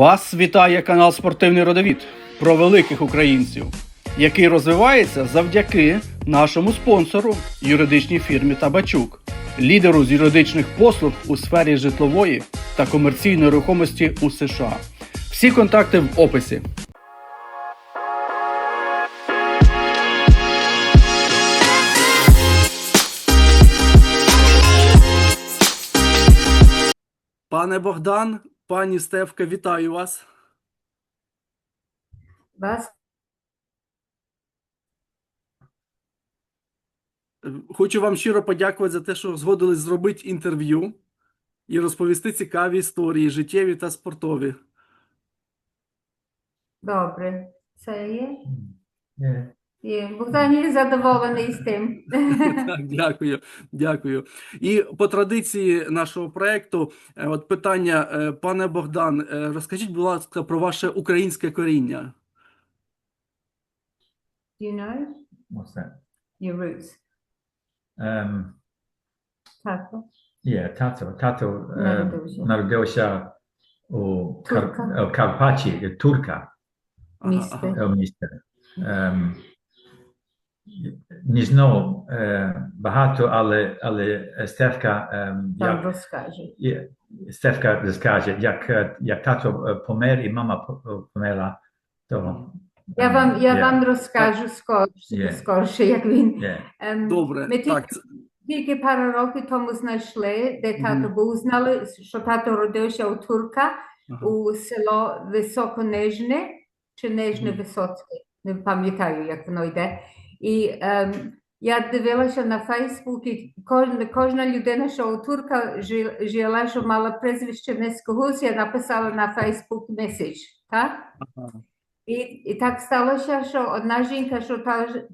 Вас вітає канал Спортивний Родовід про великих українців, який розвивається завдяки нашому спонсору юридичній фірмі Табачук, лідеру з юридичних послуг у сфері житлової та комерційної рухомості у США. Всі контакти в описі. Пане Богдан, пані Стевка, вітаю вас. Вас Хочу вам щиро подякувати за те, що згодились зробити інтерв'ю і розповісти цікаві історії, життєві та спортові. добре. Це є? Є. Є. Богдан є задоволений з тим. Так, дякую, дякую. І по традиції нашого проекту, е, от питання, е, пане Богдан, е, розкажіть, будь ласка, про ваше українське коріння. Do you know What's that? your roots? Um, Тато. yeah. Тато е, Народився. у, Кар... Турка. Карпаті, Турка, Е, не знаю е, багато, але, але Стевка, ем, як, розкаже. Стевка розкаже, як, е, як тато е, помер і мама е, померла, то Я вам, я Є. вам розкажу скорше, Є. скорше, як він. Є. Ем, Добре, Ми так, тільки, тільки пару років тому знайшли, де тато Мгм. був. Знали, що тато родився у Турка, ага. у село Високонижне чи Нижне Мгм. Висоцьке, не пам'ятаю, як воно йде. І ем, я дивилася на Фейсбуці, кожна, кожна людина, що у Турка жила, що мала прізвище Нескогус, я написала на Фейсбук меседж, так? ага. І, і так сталося, що одна жінка, що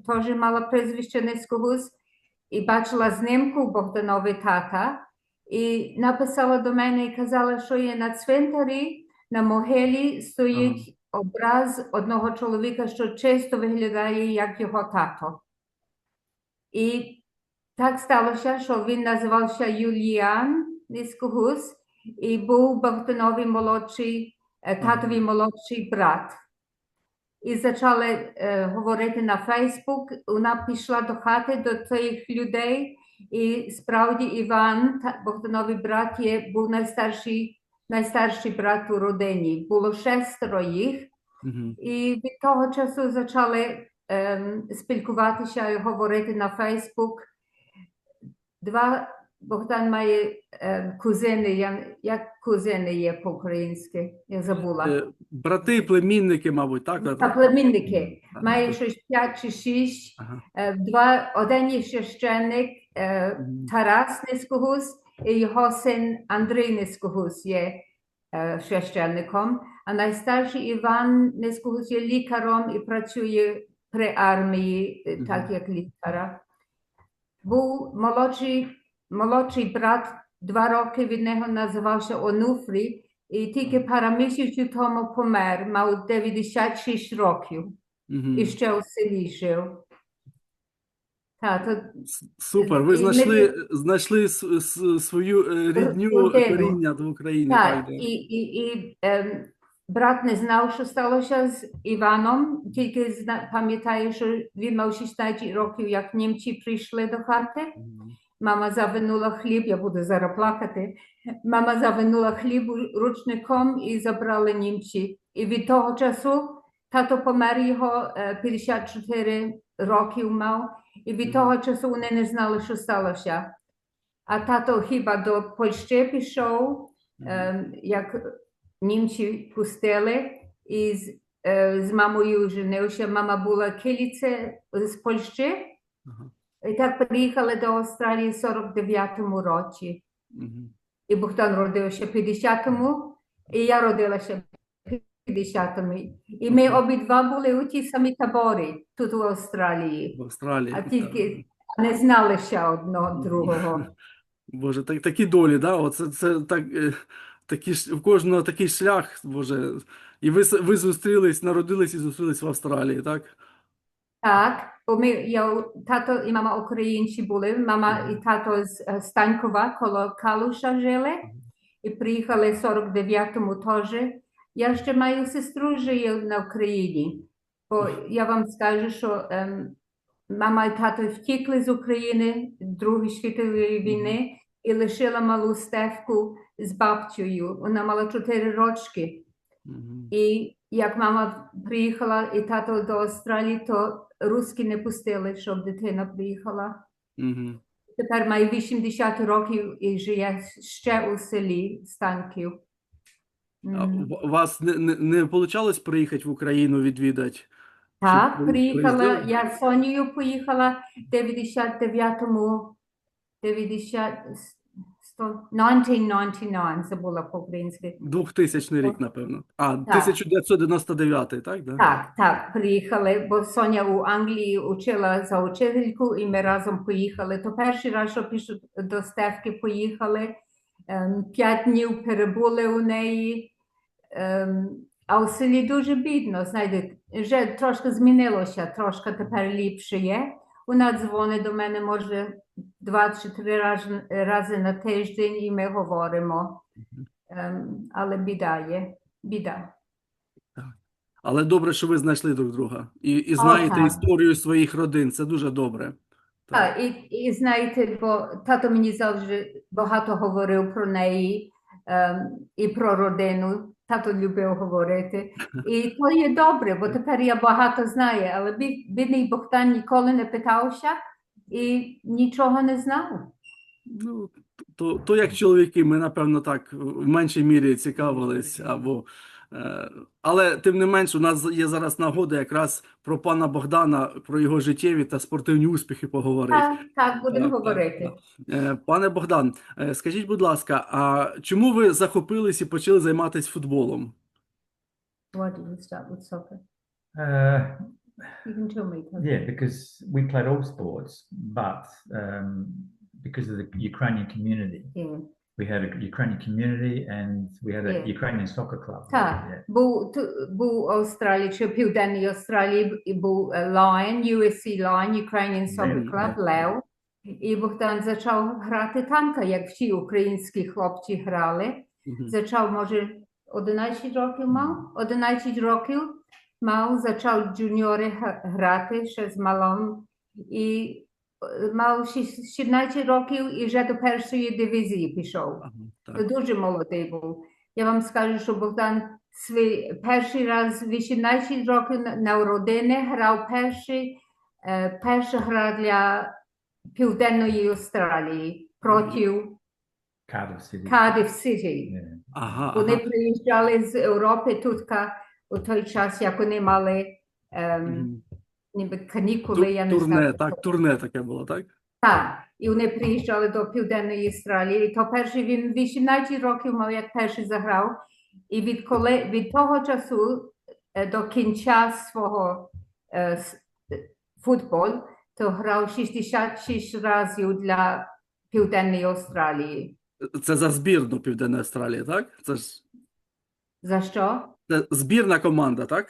теж, мала прізвище Нескогус, і бачила знімку Богданові тата, і написала до мене і казала, що є на цвинтарі, на могилі стоїть образ одного чоловіка, що чисто виглядає як його тато. І так сталося, що він називався Юліан Нескогус і був Богданові молодший, е, татові молодший брат. І почали е, говорити на Фейсбук. Вона пішла до хати до цих людей, і справді Іван, Богдановий брат, є, був найстарший, найстарший брат у родині. Було шестеро їх, Мгм. і від того часу почали ем, спілкуватися і говорити на Фейсбук. Два Богдан має ем, кузини, я, як кузини є по-українськи, я забула. Е, Брати, племінники, мабуть, так? Та так? племінники. Ага. Має щось 5 чи 6. Ага. Два, один є священник е, Тарас Нескогус і його син Андрій Нескогус є е, священником. А найстарший Іван Нескогус є лікаром і працює при армії, е, так як лікара. Був молодший, молодший брат, два роки від нього називався Онуфрій, і тільки пара місяців тому помер, мав 96 років і ще у селі жив. Та, то Супер, ви знайшли, знайшли свою е, рідню коріння в Україні. Так, Так, і, і, і ем, брат не знав, що сталося з Іваном, тільки зна, пам'ятає, що він мав 16 років, як німці прийшли до хати. Мама завинула хліб, я буду зараз плакати. Мама завинула хліб ручником і забрали німці. І від того часу тато помер його е, 54 років мав, і від того часу вони не знали, що сталося. А тато хіба до Польщі пішов, Ем, як німці пустили, і з, е, з мамою женився. Мама була киліце з Польщі, і так приїхали до Австралії в 49-му році. І Богдан родився в 50-му, і я родилася в 50-му. І ми обидва були у ті самі таборі тут у Австралії, В Австралії. а так. тільки не знали ще одного другого. Боже, так, такі долі, да? Оце, це так, е, такі, в кожного такий шлях, Боже. І ви, ви зустрілись, народились і зустрілись в Австралії, так? Так, бо ми, я, тато і мама українці були, мама і тато з е, Станькова коло Калуша жили, і приїхали в 49-му теж Я ще маю сестру, живе на Україні. Бо я вам скажу, що ем, мама і тато втікли з України Другої світової війни і лишила малу Стефку з бабцею. Вона мала 4 рочки. І як мама приїхала і тато до Австралії, то русські не пустили, щоб дитина приїхала. Тепер має 80 років і живе ще у селі Станків. А вас не, не, не вийшло приїхати в Україну відвідати? Так, при- приїхала, приїздили? я з Сонією поїхала в 99-му, 90, 100, 1999, забула по-українськи. 2000 рік, напевно. А, Так. 1999, так? Да? Так, так, приїхали, бо Соня у Англії учила за учительку, і ми разом поїхали. То перший раз, що пішов до Стевки, поїхали. Ем, П'ять днів перебули у неї. Ем, А у селі дуже бідно, знаєте, вже трошки змінилося, трошки тепер ліпше є. Вона дзвонить до мене, може, два чи три рази, рази на тиждень, і ми говоримо. Ем, Але біда є, біда. Але добре, що ви знайшли друг друга. І, і знаєте так. історію своїх родин. Це дуже добре. Так. І, і знаєте, бо тато мені завжди багато говорив про неї ем, і про родину. Тато любив говорити. І то є добре, бо тепер я багато знаю, але бідний Богдан ніколи не питався і нічого не знав. Ну, то, то як чоловіки, ми, напевно, так в меншій мірі цікавились. Або, е, але тим не менш, у нас є зараз нагода якраз про пана Богдана, про його життєві та спортивні успіхи поговорити. Так, так, будемо Так, так, говорити. Е, Пане Богдан, е, скажіть, будь ласка, а чому ви захопились і почали займатися футболом? Why did you start with soccer? Uh, You can tell me. Yeah, because we played all sports, but um, because of the Ukrainian community, Yeah. We had a Ukrainian community and we had a Yeah. Ukrainian soccer club. Так, Yeah. був, ту- був у Австралії, чи в Південній Австралії і був е, Lion, USC Lion, Ukrainian Soccer Лев, Club, да. Лев. І Богдан почав грати танка, як всі українські хлопці грали. Мгм. Почав, може, 11 років мав? 11 років мав, почав джуніори га- грати ще з малом. Мав шіс- 16 років і вже до першої дивізії пішов. Ага, дуже молодий був. Я вам скажу, що Богдан свій перший раз 18 років на- родини грав перший, е, перша гра для Південної Австралії проти Cardiff City. Cardiff Ага, Вони ага. приїжджали з Європи тут у той час, як вони мали ем. Ніби канікули, я не Турне, знаю. так, турне таке було, так? Так, і вони приїжджали до Південної Австралії. І то перший він 18 років мав, як перший заграв. І від, коли, від того часу е, до кінця свого е, е, футбол, то грав 66 разів для Південної Австралії. Це за збірну Південної Австралії, так? Це ж За що? це збірна команда, так?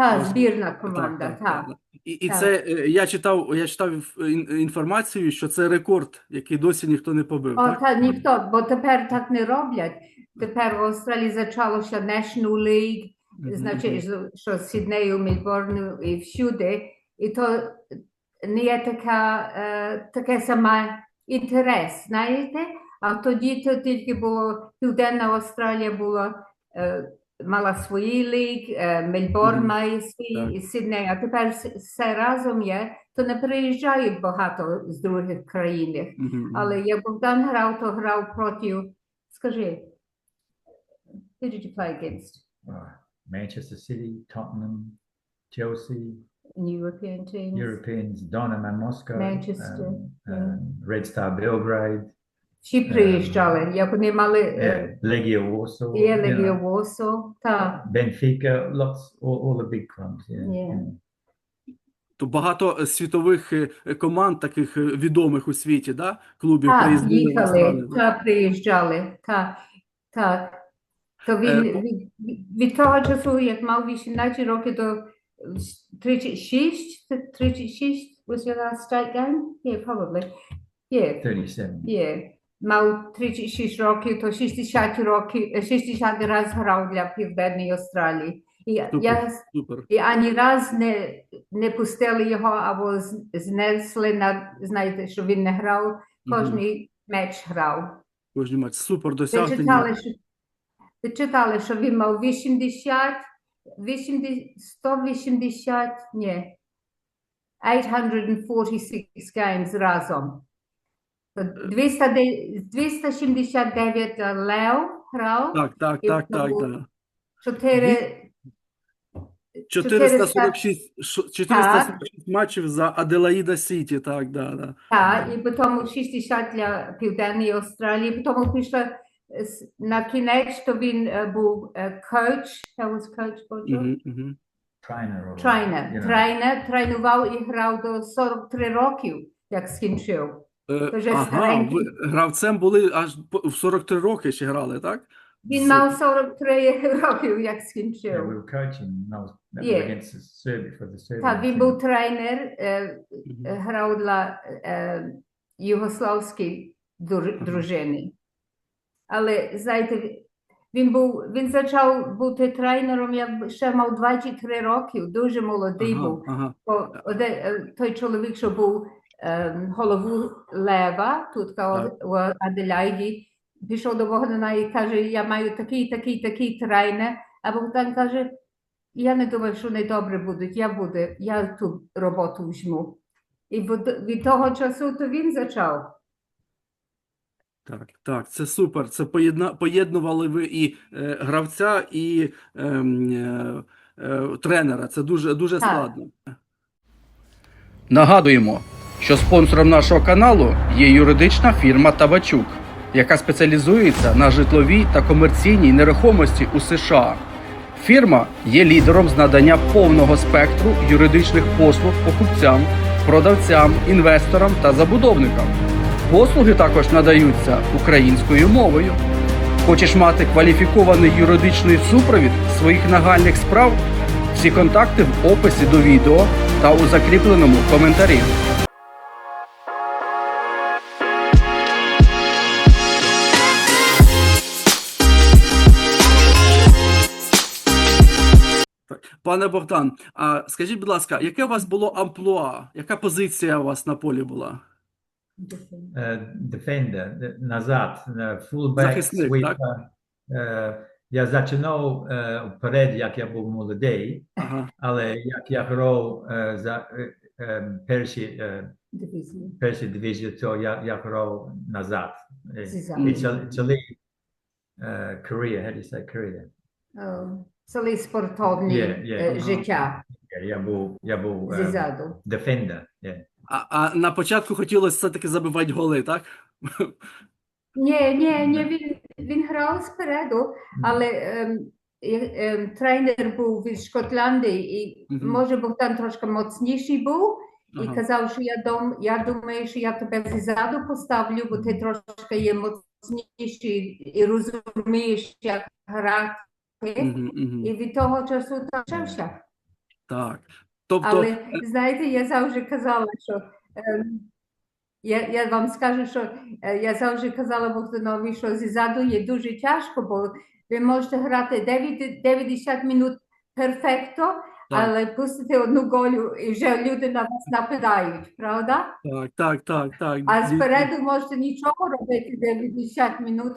Та збірна команда, так, так. так. І, і Так. це е, я читав, я читав ін- інформацію, що це рекорд, який досі ніхто не побив, О, так? та ніхто, бо тепер так не роблять. Тепер в Австралії почалося National League, Мгм, значить, що- що з Сіднею, Мельбурну і всюди, і то не є така, е, таке саме інтерес, знаєте? А тоді то тільки було Південна Австралія була, е, мала свої ліг, е, Мельбурн Мгм. має свій, Так. і Сідней, а тепер с- все разом є, то не приїжджають багато з других країн. Мгм, мгм. Але як Богдан грав, то грав проти, скажи, who did you play against? Uh, Manchester City, Tottenham, Chelsea, in European teams? Europeans, Dynamo Moscow, Manchester, um, yeah. um, Red Star Belgrade, Всі приїжджали, як вони мали yeah, е, є you Легія know, Восо, так. Benfica, lots, all, all the big clubs. Yeah. Yeah. yeah. То багато е, світових е, е, команд, таких е, відомих у світі, да? клубів Так, приїздили їхали, так, приїжджали, так, так. То він Е, від, від того часу, як мав 18 років до 36, 36 was your last state game? Yeah, probably. Yeah, 37. yeah. Мав 36 років, то 60 років, е, 60 раз грав для Південної Австралії. І я, Супер. Супер. і ані раз не, не пустили його або знесли на знаєте, що він не грав. Кожний меч грав. Кожний матч. Супер Ви досягнення. читали, що, ви читали, що він мав 80, 80 180, ні, 846 games разом. То 200, де- 279 Лев грав, Так, так, так, так, так. 4, 446, шо- 446 матчів за Аделаїда Сіті, так, да, да. та, і потім 60 для Південної Австралії, потім пішла е, на кінець, то він е, був е, коуч, that was coach, you know. трейнер, тренував і грав до 43 років, як скінчив. Е, Ага, старенький. ви гравцем були аж по- в 43 роки ще грали, так? Він мав 43 років, як Yeah, we скінчив. were coaching. and I was, that was Yeah. against the Serbia for the Serbian Так, він був тренер, е, Мгм. е, грав для е, югославської дру- дружини. Але, знаєте, він був, він почав бути тренером, як ще мав 23 років, дуже молодий Ага, був. ага. Бо оде- е, той чоловік, що був голову Лева, тут у Аделяйді, пішов до Богдана і каже, я маю такий, такий, такий тренер. А Богдан каже, я не думаю, що вони добре будуть, я буду, я ту роботу візьму. І від, того часу то він почав. Так, так, це супер. Це поєдна... поєднували ви і е, гравця, і ем, е, е, тренера. Це дуже, дуже Так. складно. Нагадуємо, що спонсором нашого каналу є юридична фірма Табачук, яка спеціалізується на житловій та комерційній нерухомості у США. Фірма є лідером з надання повного спектру юридичних послуг покупцям, продавцям, інвесторам та забудовникам. Послуги також надаються українською мовою. Хочеш мати кваліфікований юридичний супровід своїх нагальних справ? Всі контакти в описі до відео та у закріпленому коментарі. Пане Богдан, а скажіть, будь ласка, яке у вас було амплуа? Яка позиція у вас на полі була? Uh, defender, назад, uh, fullback, Захисник, sweeper. Я починав вперед, як я був молодий, Ага, але як я грав uh, за перші, Дивізії. перші дивізії, то я, я грав назад. І- цілий, цілий uh, career, how do you say career? О, Цілий спортивний Є, є, е, ага. життя Я, я був, я був uh, ззаду. defender, yeah. А, а на початку хотілося все-таки забивати голи, так? Ні, ні, ні, він, він грав спереду, але е- ем, тренер був від Шотландії, і Мгм. може Богдан трошки моцніший був, і Ага. казав, що я, дом, я думаю, що я тебе ззаду поставлю, бо ти трошки є моцніший і розумієш, як грати. Мгм, мгм. І від того часу почався. Так. Тобто, Але знаєте, я завжди казала, що ем, я, я вам скажу, що е, я завжди казала Богданові, що ззаду є дуже тяжко, бо ви можете грати 9 90 минут перфекто, але пустити одну голю і вже люди на вас нападають, правда? так, так, так, так. А спереду можете нічого робити 90 минут.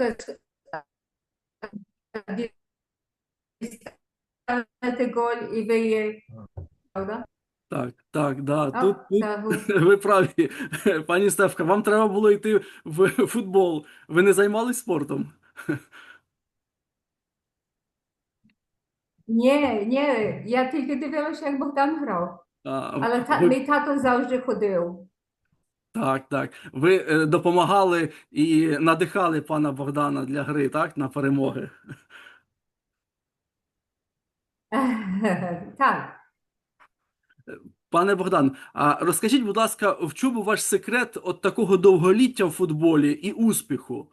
Ставите голь і ви є, правда? Так, так, да. А, Тут, тут та, гу- ви праві. Пані Стевка, вам треба було йти в футбол. Ви не займались спортом? Ні, ні, я тільки дивилася, як Богдан грав. А, Але та, ви- мій тато завжди ходив. Так, так. Ви е, допомагали і надихали пана Богдана для гри, так, на перемоги. Так, Пане Богдан, а розкажіть, будь ласка, в чому ваш секрет от такого довголіття в футболі і успіху?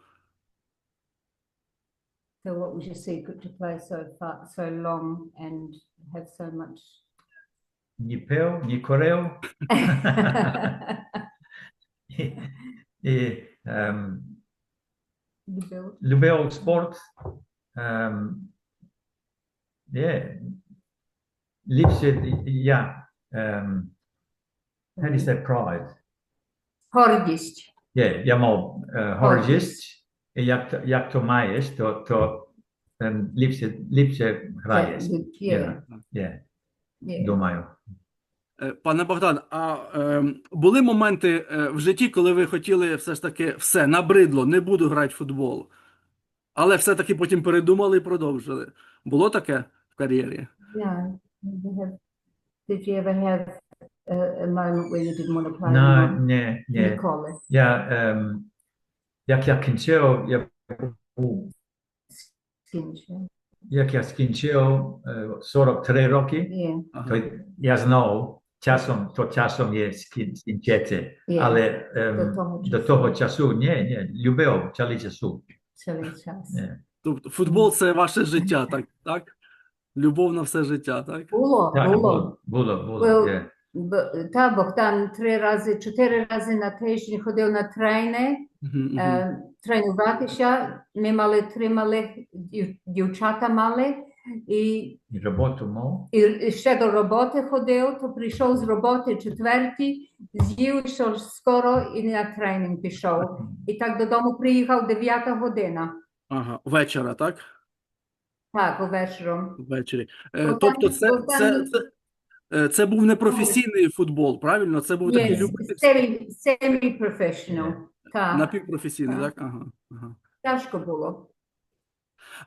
so what was your secret to play so far, so long and have so much? Ні пив, ні курив. І, і ем, любив. спорт. Um, yeah. Ліпше я, um, how do you say pride? Гордість. Yeah, я мав гордість, і як, то- як то маєш, то, то um, ліпше, ліпше граєш. Yeah, yeah, є. думаю. Е, Пане Богдан, а е, були моменти е, в житті, коли ви хотіли все ж таки все, набридло, не буду грати в футбол. Але все-таки потім передумали і продовжили. Було таке кар'єрі? Yeah. Did you ever have a, a moment where you didn't want to play На, anymore? не, не. Ніколи. Um, як я кінчив, я був Скінчив. як я скінчив е, 43 роки, Є, Ага. то я знав, часом, то часом є скін- скінчити, є. але ем, До того до часу. того часу, ні, ні, любив цілий часу. Цілий час. Ні. Тобто футбол це ваше життя, так? так? Любов на все життя, так? Було, Так, було. було, було, було, Well. Б- Та Богдан три рази, чотири рази на тиждень ходив на мгм. е, тренуватися. Ми мали три малих дів- дівчата мали, і, І роботу мав. і, і ще до роботи ходив, то прийшов з роботи четвертій, з'їв що скоро і на тренінг пішов. І так додому приїхав дев'ята година. Ага, вечора, так? Так, увечером. Ввечері. Е, тобто це, це, це, е, це був не професійний футбол, правильно? Це був такий Yes, любительський, semi, semi-professional. Так, напівпрофесійний, Так. так? Ага, ага. тяжко було.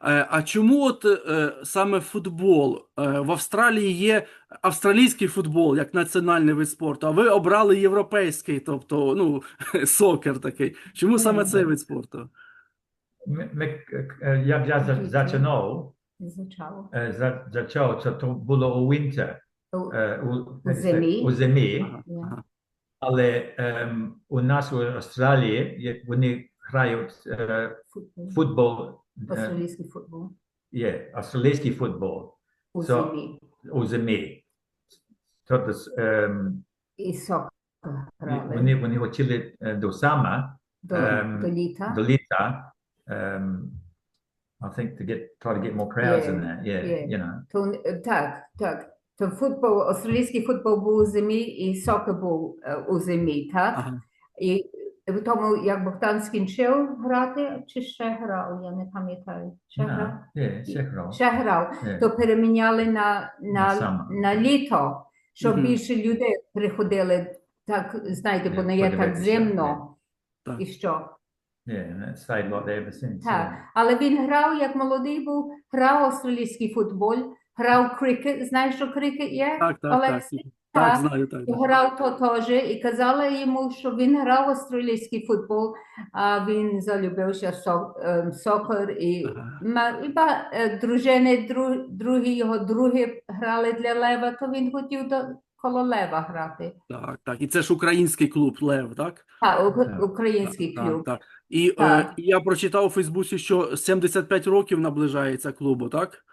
Е, А чому от е, саме футбол? Е, В Австралії є австралійський футбол як національний вид спорту, а ви обрали європейський, тобто ну, сокер такий. Чому саме цей вид спорту? Ми, ми, е, як я за- зачинав, Звучало. е, за- зачав, це то було у winter, У- е, у, У зимі. у зимі, Ага, Yeah. ага. але ем, у нас у Австралії є- вони грають е, Футбол. футбол, е, Австралійський футбол. є, австралійський футбол У So- зимі. у зимі. Тобто ем, І сокер грали. вони, вони хотіли е, до сама, До, ем, до літа. до літа, um, I think to get try to get more crowds in Yeah, there. Yeah, yeah. you know. То, е, так, так. То футбол, австралійський футбол був у зимі і сокер був е, у зимі, так? Ага. І в тому, як Богдан скінчив грати, чи ще грав, я не пам'ятаю. Ще грав? No, yeah, ще грав. Ще грав. Yeah. то переміняли на, на, саме. на літо, щоб Мгм. більше людей приходили, так, знаєте, бо не є так Подивитися, зимно. Так. І що? Yeah, and that stayed like that ever since. Так. yeah. Але він грав, як молодий був, грав австралійський футбол, грав крикет. Знаєш, що крикет є? Так, так, так. Олексій? Так, Так. знаю, так. І Грав то теж, і казали йому, що він грав австралійський футбол, а він залюбився в ем, сокер, і, Ага. ма- і ба, е, дружини, дру, другі його другі грали для Лева, то він хотів до, коло Лева грати. Так, так. І це ж український клуб Лев, так? Так. український Так, клуб. так. І е, Так. я прочитав у Фейсбуці, що 75 років наближається клубу, так?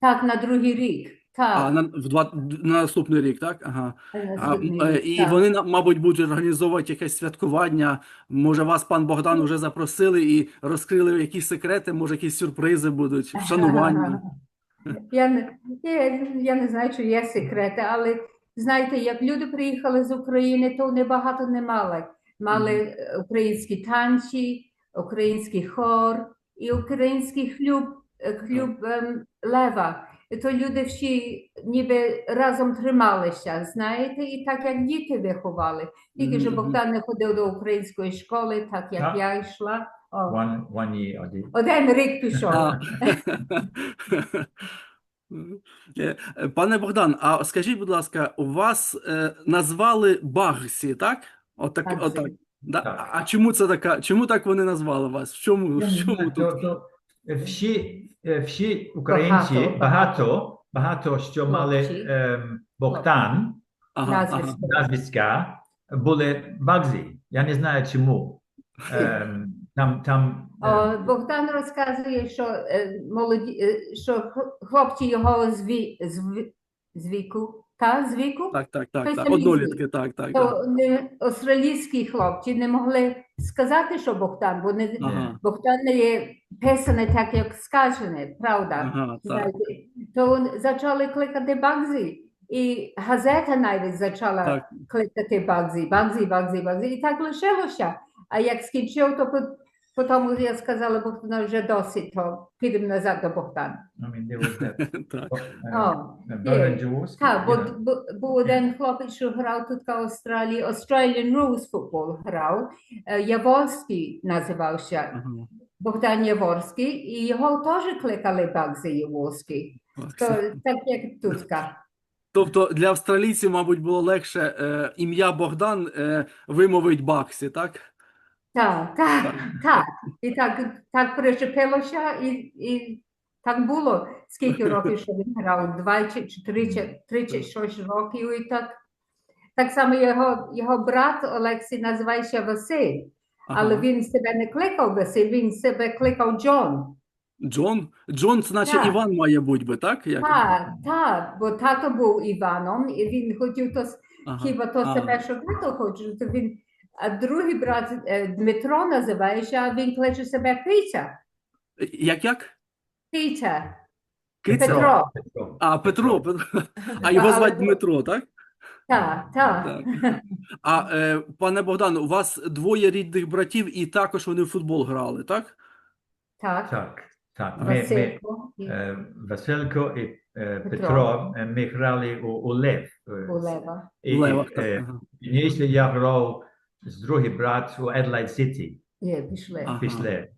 Так, на другий рік. Так, А на, в два, на наступний рік, так? Ага. на А, наступний е, рік, і так. вони, на- мабуть, будуть організовувати якесь святкування. Може, вас, пан Богдан, вже запросили і розкрили якісь секрети, може, якісь сюрпризи будуть, вшанування. Я не, я, я не знаю, чи є секрети, але знаєте, як люди приїхали з України, то вони багато не мали. Мали е, українські танці, український хор і український клуб, е, клуб ем, Лева. І то люди всі ніби разом трималися, знаєте, і так як діти виховали. Тільки що Богдан не ходив до української школи, так як Так. я йшла. One one year did. один рік пішов. Е, Пане Богдан, а скажіть, будь ласка, у вас е, назвали Багсі, так? Отак, Багсі. отак. Да? Так. А чому це така? Чому так вони назвали вас? В чому, Я в чому тут? то- то, е, Всі, е, всі українці, Багато, багато, багато, що мали ем, Богдан, Ага, ага. Назвиська, були Багзі. Я не знаю чому. Ем, Там, там, О, ем, Богдан розказує, що е, молоді, е, що хлопці його з, ві, з, з віку, та з віку, Так, так, так, так. Однолітки, так, так, так. то не, австралійські хлопці не могли сказати, що Богдан, бо не, Ага. Богдан не є писане так, як скажене, правда? Ага, так. То почали кликати Багзі. І газета навіть почала Так. кликати Багзі, Багзі, Багзі, Багзі. І так лишилося. А як скінчив, то по- потім я сказала, Богдану, вже досить, то підемо назад до Богдана. That. Так. бо був один хлопець, що грав тут в Австралії, Australian Rules Football грав, е, Яворський називався, Богдан Яворський, і його теж кликали Багзі Яворський. Так. як тут. ка. Тобто для австралійців, мабуть, було легше е, ім'я Богдан е, вимовить Баксі, так? Так, так, так. І так, так причепилося, і, і так було. Скільки років, що він грав? 20 чи 30, 36 років і так. Так само його, його брат Олексій називається Василь, але Ага. він себе не кликав Василь, він себе кликав Джон. Джон? Джон, це наче Так. Іван має бути би, так? Як? Так, так, бо тато був Іваном, і він хотів то Ага. хіба то себе, що тато хоче, то він. А другий брат е, Дмитро називається, а він кличе себе Петя. Як як? Петя. Киця? Петро. Петро. А, Петро, Петро. А його звати Дмитро, так? Так, так. Так. А е, пане Богдан, у вас двоє рідних братів, і також вони в футбол грали, так? Так. Так, так. Ми, ми, Василько і е, Василько і е, Петро. Петро, е, ми грали у, у Лев. е, Улева. І, В Левах, так. е, Ага. я грав з другий брат у Adelaide City Є, пішли. Ага. після. е,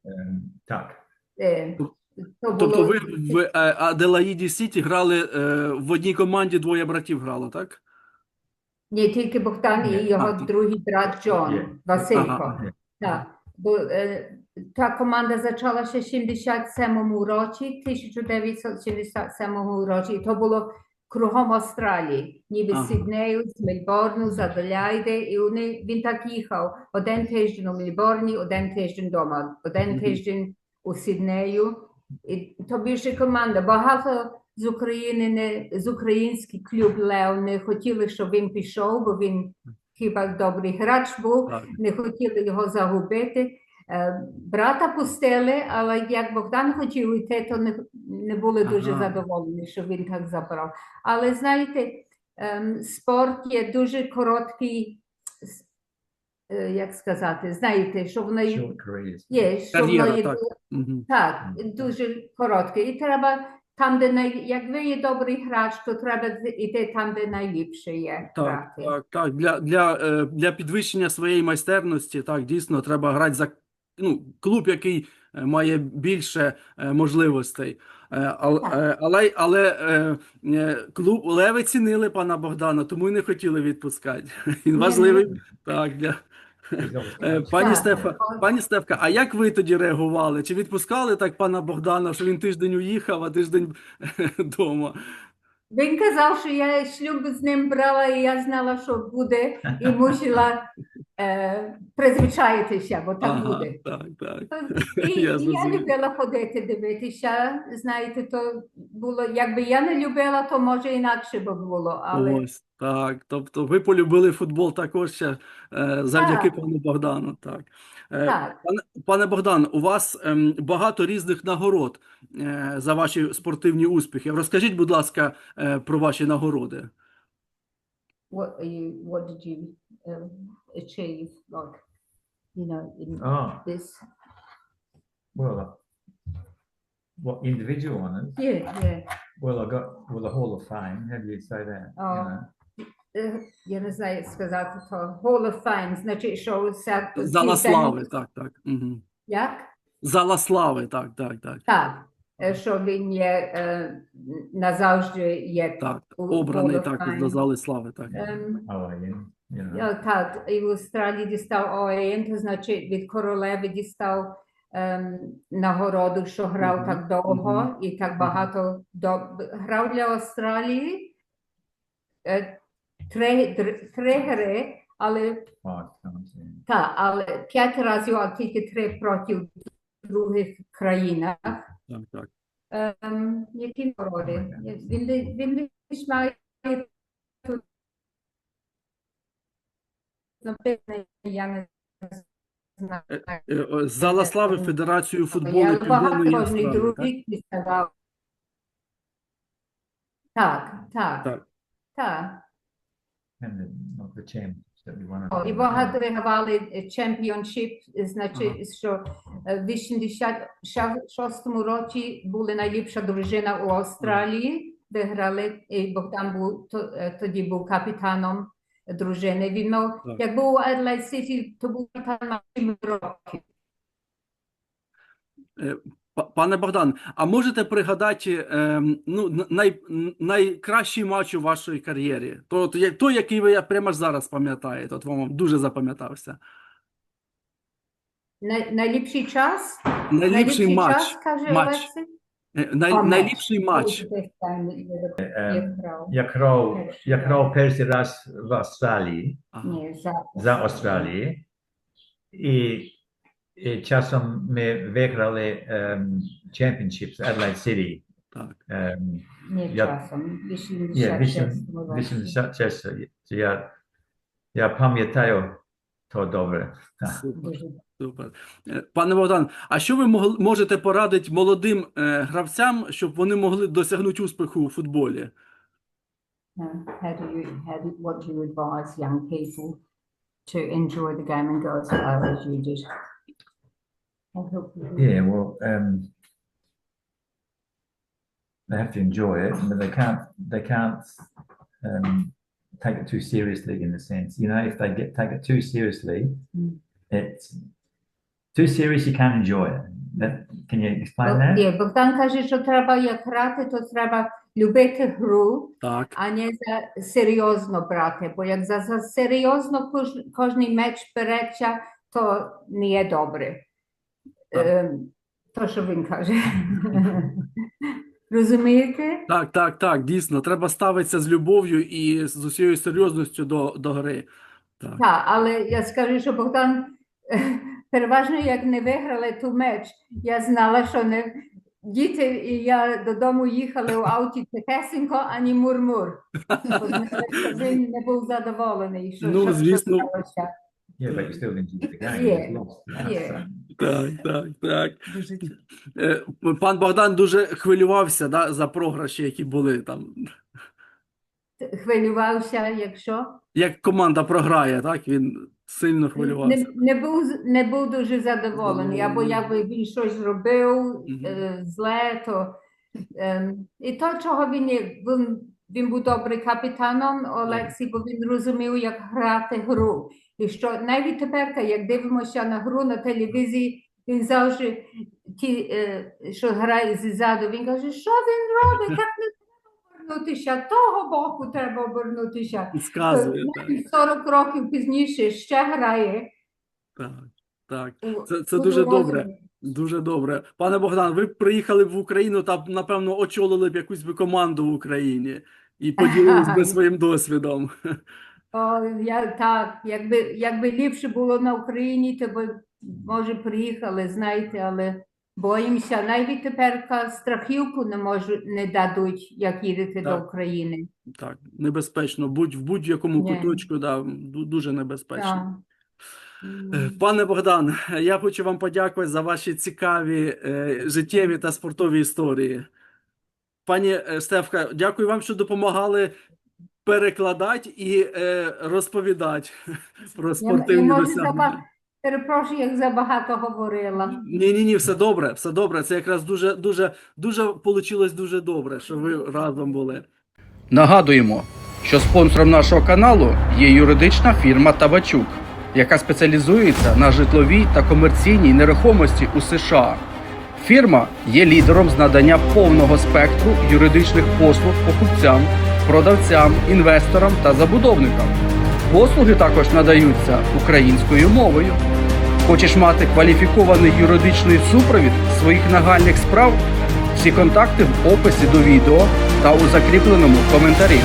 Так. Е, то Тобто ви в Аделаїді Сіті грали е, в одній команді, двоє братів грало, так? Ні, тільки Богдан і його а, другий брат Є. Джон, Василько. Ага. Так. Бо е, та команда почалася в 77-му році, 1977 році, і то було кругом Австралії, ніби Ага. Сіднею, з Мельборну, з Аделяйди, і вони, він так їхав один тиждень у Мельборні, один тиждень вдома, один Мгм. тиждень у Сіднею. І то більше команда. Багато з України, не, з український клуб Лев не хотіли, щоб він пішов, бо він хіба добрий грач був не хотіли його загубити. Е, Брата пустили, але як Богдан хотів йти, то не, не були дуже Ага. задоволені, що він так забрав. Але знаєте, ем, спорт є дуже короткий, е, як сказати, знаєте, що воно є, є, що воно є так. так, дуже короткий. І треба там, де най... як ви є добрий грач, то треба йти там, де найліпше є Так, грати. так, так. Для, для, е, для підвищення своєї майстерності, так, дійсно, треба грати за ну, клуб, який е, має більше е, можливостей. Е, Але, але е, е, клуб Леви цінили пана Богдана, тому і не хотіли відпускати. Він важливий. Так, для... Пані. Стефа, пані Стефка, а як ви тоді реагували? Чи відпускали так пана Богдана, що він тиждень уїхав, а тиждень вдома? Він казав, що я шлюб з ним брала, і я знала, що буде, і мусила е, призвичаїтися, бо так Ага, буде. так, так. І, і Я я любила ходити дивитися. Знаєте, то було, якби я не любила, то може інакше би було. Але Ось так. Тобто ви полюбили футбол також ще е, завдяки Так. пану Богдану. Так. Е, так, Пане, пане Богдан, у вас ем, багато різних нагород е, за ваші спортивні успіхи. Розкажіть, будь ласка, е, про ваші нагороди. what, what did you um, achieve, like, you know, in Oh, this? well, uh, what individual honors? Yeah, yeah. Well, I got well the Hall of Fame. How do you say that? You Oh. know? Е, Я не знаю, як сказати то. Hall of Fame, значить, що вся... Зала слави, так, так. Угу. Як? Зала слави, так, так, так. Так, е, що він є е, назавжди є Так, у обраний Hall of також Fame. до зали слави, так. Ем, Oh, yeah. You е, Так, і в Австралії дістав то значить від королеви дістав ем, нагороду, що грав Мгм, так довго мгм, і так багато до... грав для Австралії е, три, три, три гри, але. Yeah. Так, але п'ять разів, а тільки три проти других країнах. Так, так. Ем, які нагороди? Він, він десь має тут напевне, я не знаю. Е, е, Зала слави Федерацію футболу Я Південної Австралії. так? Так, так, Так. так. And the, not the champions that we won. О, І багато вигравали чемпіоншип, значить, що е, в 86-му році були найліпша дружина у Австралії, виграли, і Богдан був, то- е, тоді був капітаном мав, Так. як був у Adelaide City, на 7 років. Е, Пане Богдан, а можете пригадати ем, ну, най, найкращий матч у вашій кар'єрі? То, той, який ви прямо зараз пам'ятаєте, от вам дуже запам'ятався. Най- Найліпший час? Найліпший матч. час, каже матч. Олексій? Е, Най, А, матч. найліпший матч. Ой, десь там я- Ем, я грав. Я грав, Перший я раз. грав перший раз в Австралії, Ага. Ні, за. за Австралії, і, і часом ми виграли um, championship з Adelaide City. Так. Um, Ні, Я- часом. Є, 86-му році. 86. Я, я пам'ятаю то добре. Супер. Дуже Супер. Е, Пане Богдан, а що ви могли- можете порадити молодим е, гравцям, щоб вони могли досягнути успіху у футболі? Uh, how do you, how do, what do you advise young people to enjoy the game and go as far as you did? I hope you- Yeah, well, um, they have to enjoy it, but they can't. They can't um, take it too seriously. In a sense, you know, if they get take it too seriously, Mm. it's too serious. You can't enjoy it. That, can you explain that? Ні, Богдан каже, що треба як грати, то треба любити гру, Так, а не за серйозно брати. Бо як за, за серйозно кож, кожний меч береться, то не є добре. Ем, то, що він каже. Розумієте? так, так, так, дійсно. Треба ставитися з любов'ю і з усією серйозністю до, до гри. Так. Так, але я скажу, що Богдан переважно як не виграли ту меч, я знала, що не діти і я додому їхали в ауті тихесенько, ані мурмур. Що Він не був задоволений, що, Ну, що, звісно. сталося. Так, так, так. Е, Пан Богдан дуже хвилювався да, за програші, які були там. Хвилювався, якщо Як команда програє, так? Він сильно хвилювався. не, був, не був дуже задоволений, або якби він щось зробив е, зле, то ем, і то, чого він є, він, він був добрий капітаном Олексій, бо він розумів, як грати гру. І що навіть тепер, як дивимося на гру на телевізії, він завжди ті, е, що грає ззаду, він каже, що він робить? Так не обернутися, того боку треба обернутися. Підказує, так. 40 років пізніше ще грає. Так, так. Це, це дуже розумі. добре. Дуже добре. Пане Богдан, ви б приїхали б в Україну та, напевно, очолили б якусь би команду в Україні і поділились би своїм досвідом. О, я, так, якби, якби ліпше було на Україні, то би, може, приїхали, знаєте, але боїмося. Навіть тепер страхівку не можу, не дадуть, як їдете до України. Так, небезпечно. Будь в будь-якому Ні. куточку, да, дуже небезпечно. Так. Е, Пане Богдан, я хочу вам подякувати за ваші цікаві е, життєві та спортові історії. Пані е, Стефка, дякую вам, що допомагали перекладати і е, розповідати про спортивні досягнення. Перепрошую, як забагато говорила. Ні, ні, ні, все добре, все добре. Це якраз дуже, дуже, дуже получилось дуже добре, що ви разом були. Нагадуємо, що спонсором нашого каналу є юридична фірма Табачук, яка спеціалізується на житловій та комерційній нерухомості у США. Фірма є лідером з надання повного спектру юридичних послуг покупцям, продавцям, інвесторам та забудовникам. Послуги також надаються українською мовою. Хочеш мати кваліфікований юридичний супровід своїх нагальних справ? Всі контакти в описі до відео та у закріпленому коментарі.